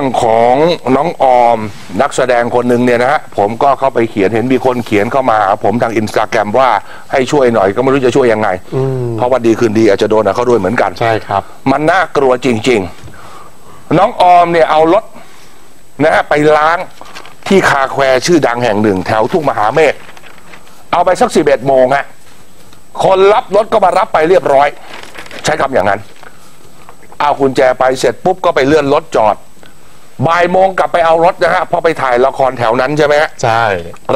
รื่องของน้องออมนักแสดงคนหนึ่งเนี่ยนะฮะผมก็เข้าไปเขียนเห็นมีคนเขียนเข้ามาหาผมทางอินสตาแกรมว่าให้ช่วยหน่อยก็ไม่รู้จะช่วยยังไง เพราะวันดีคืนดีอาจจะโดนกับเขาด้วยเหมือนกันใช่ครับ มันน่ากลัวจริง ๆ น้องออมเนี่ยเอารถนะฮะไปล้างที่คาแควร์ชื่อดังแห่งหนึ่ง แถวทุ่งมหาเมฆเอาไปสักสิบเอ็ดโมงฮะคนรับรถก็มารับไปเรียบร้อย ใช้คำอย่างนั้นเอากุญแจไปเสร็จปุ๊บก็ไปเลื่อนรถจอด บ่ายโมงกลับไปเอารถนะฮะเพอไปถ่ายละครแถวนั้นใช่ไหมฮะ ใช่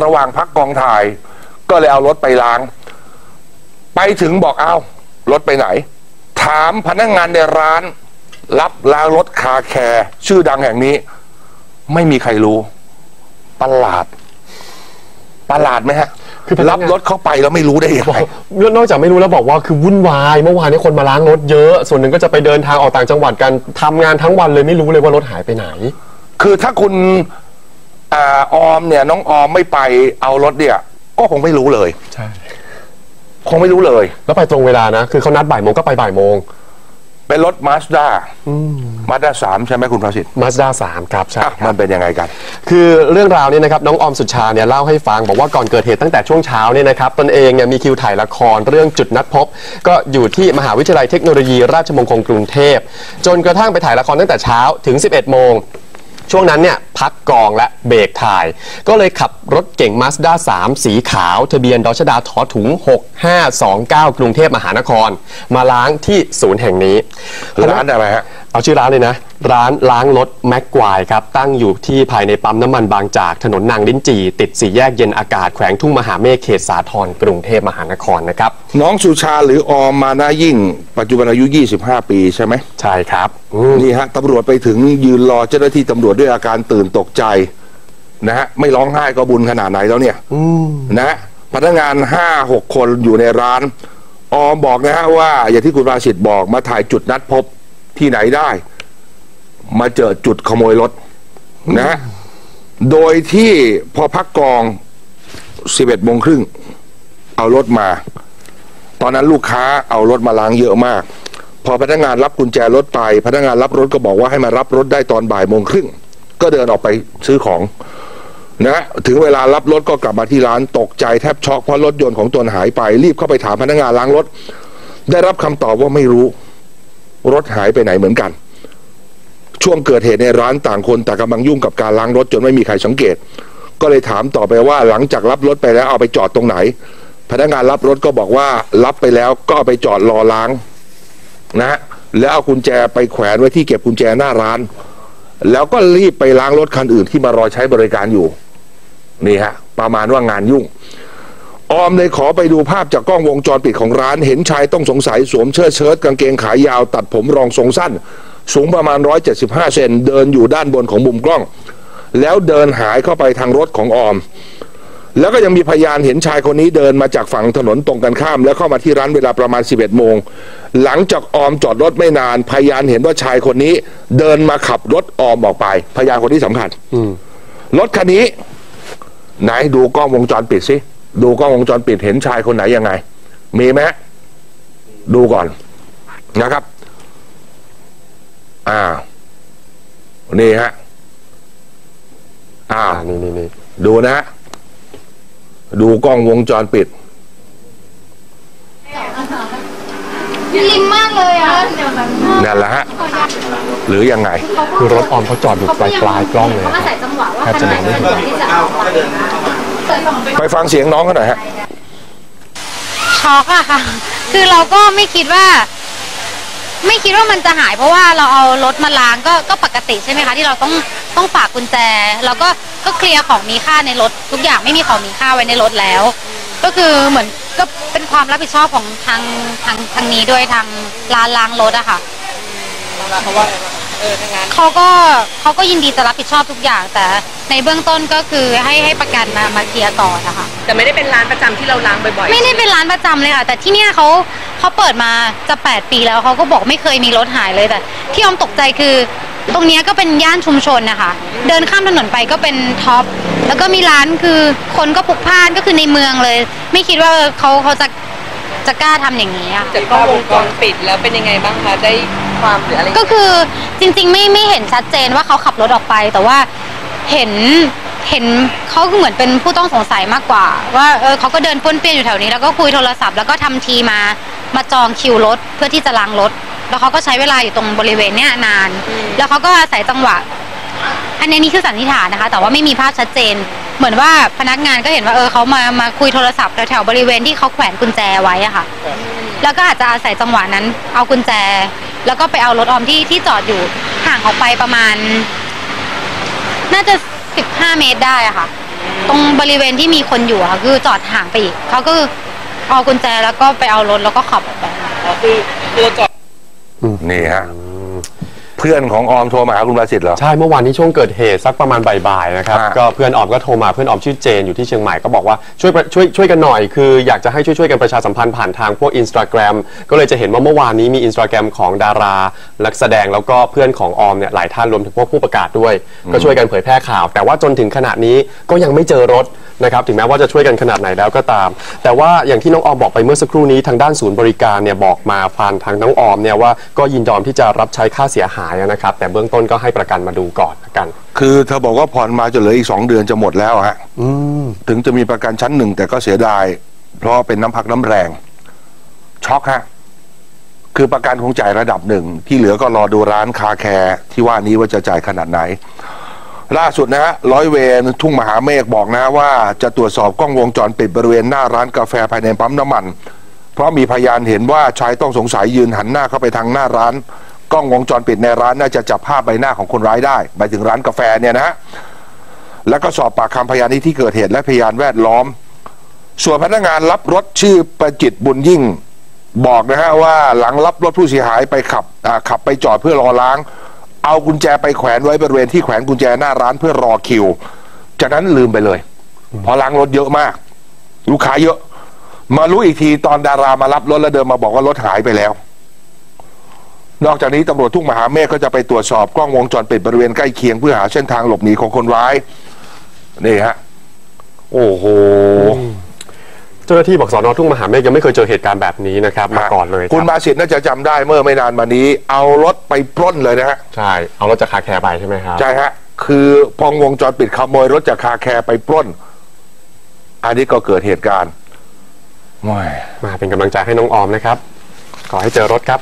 ระหว่างพักกองถ่าย ก็เลยเอารถไปล้าง ไปถึงบอกเอารถไปไหน ถามพนักงานในร้าน รับล้างรถคาแคร์ ชื่อดังแห่งนี้ ไม่มีใครรู้ประหลาดประหลาดไหมฮะ คือพนักงาน รับรถเข้าไปแล้วไม่รู้ได้ยังไงนอกจากไม่รู้แล้วบอกว่าคือวุ่นวายเมื่อวานนี้คนมาล้างรถเยอะ ส่วนหนึ่งก็จะไปเดินทางออกต่างจังหวัดกันทำงานทั้งวันเลยไม่รู้เลยว่ารถหายไปไหน คือถ้าคุณอาออมเนี่ยน้องออมไม่ไปเอารถเนี่ยก็คงไม่รู้เลย ใช่ คงไม่รู้เลย แล้วไปตรงเวลานะ คือเขานัดบ่ายโมงก็ไปบ่ายโมง เป็นรถมาสด้ามาสด้าสามใช่ไหมคุณประสิทธิ์มาสด้าสามครับใช่อะคมัรับนเป็นยังไงกัน คือเรื่องราวเนี่ยนะครับน้องออมสุชาเนี่ยเล่าให้ฟังบอกว่าก่อนเกิดเหตุตั้งแต่ช่วงเช้าเนี่ยนะครับตนเองเนี่ยมีคิวถ่ายละครเรื่องจุดนัดพบ ก็อยู่ที่มหาวิทยาลัยเทคโนโลยี ราชมงคลกรุงเทพ จนกระทั่งไปถ่ายละครตั้งแต่เช้าถึง 11 โมง ช่วงนั้นเนี่ยพักกองและเบรกถ่าย ก็เลยขับรถเก่งมาสด้า3สีขาว ทะเบียนดชดาทอถุง 6529 กรุงเทพมหานคร มาล้างที่ศูนย์แห่งนี้ร้านอะไรฮะ เอาชื่อร้านเลยนะ ร้านล้างรถแม็กควายครับ ตั้งอยู่ที่ภายในปั๊มน้ำมันบางจากถนนนางลิ้นจี่ติดสี่แยกเย็นอากาศแขวงทุ่งมหาเมฆเขตสาทรกรุงเทพมหานครนะครับ น้องสุชาหรือออมมานายิ่ง ปัจจุบันอายุ 25 ปีใช่ไหมใช่ครับอืมนี่ฮะตำรวจไปถึงยืนรอเจ้าหน้าที่ตำรวจด้วยอาการตื่นตกใจนะฮะไม่ร้องไห้ก็บุญขนาดไหนแล้วเนี่ยนะฮะพนักงานห้าหกคนอยู่ในร้านออมบอกนะฮะว่า อย่างที่คุณราชิตบอกมาถ่ายจุดนัดพบ ที่ไหนได้ มาเจอจุดขโมยรถนะ โดยที่พอพักกองสิบเอ็ดโมงครึ่งเอารถมา ตอนนั้นลูกค้าเอารถมาล้างเยอะมาก พอพนักงานรับกุญแจรถไป พนักงานรับรถก็บอกว่าให้มารับรถได้ตอนบ่ายโมงครึ่งก็เดินออกไปซื้อของนะถึงเวลารับรถก็กลับมาที่ร้านตกใจแทบช็อกเพราะรถยนต์ของตนหายไป รีบเข้าไปถามพนักงานล้างรถ ได้รับคำตอบว่าไม่รู้ รถหายไปไหนเหมือนกัน ช่วงเกิดเหตุในร้านต่างคนแต่างกำลังยุ่งกับการล้างรถจนไม่มีใครสังเกต ก็เลยถามต่อไปว่าหลังจากรับรถไปแล้วเอาไปจอดตรงไหน พนักงานรับรถก็บอกว่ารับไปแล้วก็เอาไปจอดรอล้างนะฮะแล้วเอากุญแจไปแขวนไว้ที่เก็บกุญแจหน้าร้าน แล้วก็รีบไปล้างรถคันอื่นที่มารอใช้บริการอยู่ นี่ฮะ ประมาณว่างานยุ่ง ออมเลยขอไปดูภาพจากกล้องวงจรปิดของร้าน เห็นชายต้องสงสัยสวมเชิ้ตเชิ้ตกางเกงขายาว ตัดผมรองทรงสั้น สูงประมาณ 175 เซนเดินอยู่ด้านบนของมุมกล้อง แล้วเดินหายเข้าไปทางรถของออม แล้วก็ยังมีพยานเห็นชายคนนี้เดินมาจากฝั่งถนนตรงกันข้าม แล้วเข้ามาที่ร้านเวลาประมาณ 11 โมง หลังจากออมจอดรถไม่นาน พยานเห็นว่าชายคนนี้ เดินมาขับรถออมออกไป พยานคนที่สำคัญรถคันนี้ ไหนดูกล้องวงจรปิดสิ ดูกล้องวงจรปิดเห็นชายคนไหนยังไง มีไหมดูก่อนนะครับอ่านี่ฮะอ่าอ่านี่นี่นี่ดูนะฮะดูกล้องวงจรปิด ริมมากเลยอะนั่นแหละฮะ หรือยังไง คือรถออมเขาจอดอยู่ปลายปลายกล้องเลยเขาคอารับศัยจังหวะว่าแทบจะมองไม่เห็นที่จะเอา ไปฟังเสียงน้องกันหน่อยฮะช็อกอะค่ะ คือเราก็ไม่คิดว่า ไม่คิดว่ามันจะหาย เพราะว่าเราเอารถมาล้างก็ก็ปกติใช่ไหมคะ ที่เราต้องต้องฝากกุญแจแล้วก็ก็เคลียร์ของมีค่าในรถ ทุกอย่างไม่มีของมีค่าไว้ในรถแล้ว ก็คือเหมือนก็เป็นความรับผิดชอบของทางทางทางนี้ด้วยทางร้านล้างรถอะค่ะเพราะว่า ออทางงานเขาก็เขาก็ยินดีจะรับผิดชอบทุกอย่าง แต่ในเบื้องต้นก็คือให้ให้ประกันมามาเคลียร์ก่อนนะคะแต่ไม่ได้เป็นร้านประจำที่เราล้างบ่อยๆไม่ได้เป็นร้านประจำเลยค่ะ แต่ที่เนี่ยเขาเขาเปิดมาจะ 8 ปีแล้วเขาก็บอกไม่เคยมีรถหายเลยแต่ ที่ออมตกใจคือ ตรงเนี้ยก็เป็นย่านชุมชนนะคะเดินข้ามถนนไปก็เป็นท็อปแล้วก็มีร้านคือคนก็พลุกพล่านก็คือในเมืองเลย ไม่คิดว่าเขาเขาจะ จะกล้าทำอย่างนี้อะจากกล้องวงจรปิดแล้วเป็นยังไงบ้างคะ ได้พความหรืออะไรก็คือจริงๆไม่ไม่เห็นชัดเจนว่าเขาขับรถออกไป แต่ว่าเห็นเห็นเขาเหมือนเป็นผู้ต้องสงสัยมากกว่า ว่าเออเขาก็เดินป้วนเปี้ยนอยู่แถวนี้แล้วก็คุยโทรศัพท์แล้วก็ทำทีมามาจองคิวรถเพื่อที่จะล้างรถ แล้วเขาก็ใช้เวลาอยู่ตรงบริเวณเนี้ยนาน แล้วเขาก็อาศัยจังหวะ อันนี้นี่คือสันนิษฐานนะคะ แต่ว่าไม่มีภาพชัดเจน เหมือนว่าพนักงานก็เห็นว่าเออเขามามาคุยโทรศัพท์แถวๆบริเวณที่เขาแขวนกุญแจไว้อะค่ะ แล้วก็อาจจะอาศัยจังหวะนั้น เอากุญแจ แล้วก็ไปเอารถออมที่ที่จอดอยู่ห่างออกไปประมาณ น่าจะ15เมตรได้อะค่ะ ตรงบริเวณที่มีคนอยู่อะค่ะคือจอดห่างไปอีกเขาก็เอากุญแจแล้วก็ไปเอารถแล้วก็ขับออกไป อ๋อคือตัวจอด นี่ฮะเพื่อนของออมโทรมาหาคุณประสิทธิ์เหรอ ใช่เมื่อวานนี้ช่วงเกิดเหตุสักประมาณบ่ายๆนะครับฮะก็เพื่อนออมก็โทรมาเพื่อนออมชื่อเจนอยู่ที่เชียงใหม่ก็บอกว่าช่วยช่วยช่วยกันหน่อยคืออยากจะให้ช่วยช่วยกันประชาสัมพันธ์ผ่านทางพวกอินสตาแกรมก็เลยจะเห็นว่าเมื่อวานนี้มีอินสตาแกรมของดารานักแสดงแล้วก็เพื่อนของออมเนี่ยหลายท่านรวมถึงพวกผู้ประกาศด้วย ก็ช่วยกันเผยแพร่ข่าว แต่ว่าจนถึงขณะนี้ก็ยังไม่เจอรถ นะครับถึงแม้ว่าจะช่วยกันขนาดไหนแล้วก็ตาม แต่ว่าอย่างที่น้องออมบอกไปเมื่อสักครู่นี้ทางด้านศูนย์บริการเนี่ยบอกมาผ่านทางน้องออมเนี่ยว่าก็ยินยอมที่จะรับใช้ค่าเสียหายนะครับ แต่เบื้องต้นก็ให้ประกันมาดูก่อนละกัน คือเธอบอกว่าผ่อนมาจนเหลืออีกสองเดือนจะหมดแล้วฮะอืมถึงจะมีประกันชั้นหนึ่งแต่ก็เสียดาย เพราะเป็นน้ำพักน้ำแรง ช็อกฮะคือประกันคงจ่ายระดับหนึ่งที่เหลือก็รอดูร้านคาแคร์ที่ว่านี้ว่าจะจ่ายขนาดไหน ล่าสุดนะฮะร้อยเวรทุ่งมหาเมฆบอกนะว่าจะตรวจสอบกล้องวงจรปิดบริเวณหน้าร้านกาแฟภายในปั๊มน้ำมัน เพราะมีพยานเห็นว่าชายต้องสงสัยยืนหันหน้าเข้าไปทางหน้าร้าน กล้องวงจรปิดในร้านน่าจะจับภาพใบหน้าของคนร้ายได้หมายถึงร้านกาแฟเนี่ยนะฮะแล้วก็สอบปากคำพยานในที่เกิดเหตุและพยานแวดล้อม ส่วนพนักงานรับรถชื่อประจิตบุญยิ่ง บอกนะฮะว่าหลังรับรถผู้เสียหายไปขับขับไปจอดเพื่อรอล้าง เอากุญแจไปแขวนไว้บริเวณที่แขวนกุญแจหน้าร้านเพื่อรอคิว จากนั้นลืมไปเลยเพราะล้างรถเยอะมาก ลูกค้าเยอะ มารู้อีกทีตอนดารามารับรถแล้วเดินมาบอกว่ารถหายไปแล้ว นอกจากนี้ตำรวจทุ่งมหาเมฆก็จะไปตรวจสอบกล้องวงจรปิดบริเวณใกล้เคียงเพื่อหาเส้นทางหลบหนีของคนร้ายนี่ฮะโอ้โห เจ้าหน้าที่บอกสอนอทุ่งมหาเมฆยังไม่เคยเจอเหตุการณ์แบบนี้นะครับมาก่อนเลยคุณรับมาสิทธิ์น่าจะจำได้เมื่อไม่นานมานี้ เอารถไปปล้นเลยนะฮะใช่เอารถจากคาแคร์ไปใช่ไหมครับใช่ฮะคือพองวงจรปิดขโมยรถจากคาแคร์ไปปล้น อันนี้ก็เกิดเหตุการณ์ว้ายมาเป็นกำลังใจให้น้องออมนะครับ ขอให้เจอรถครับ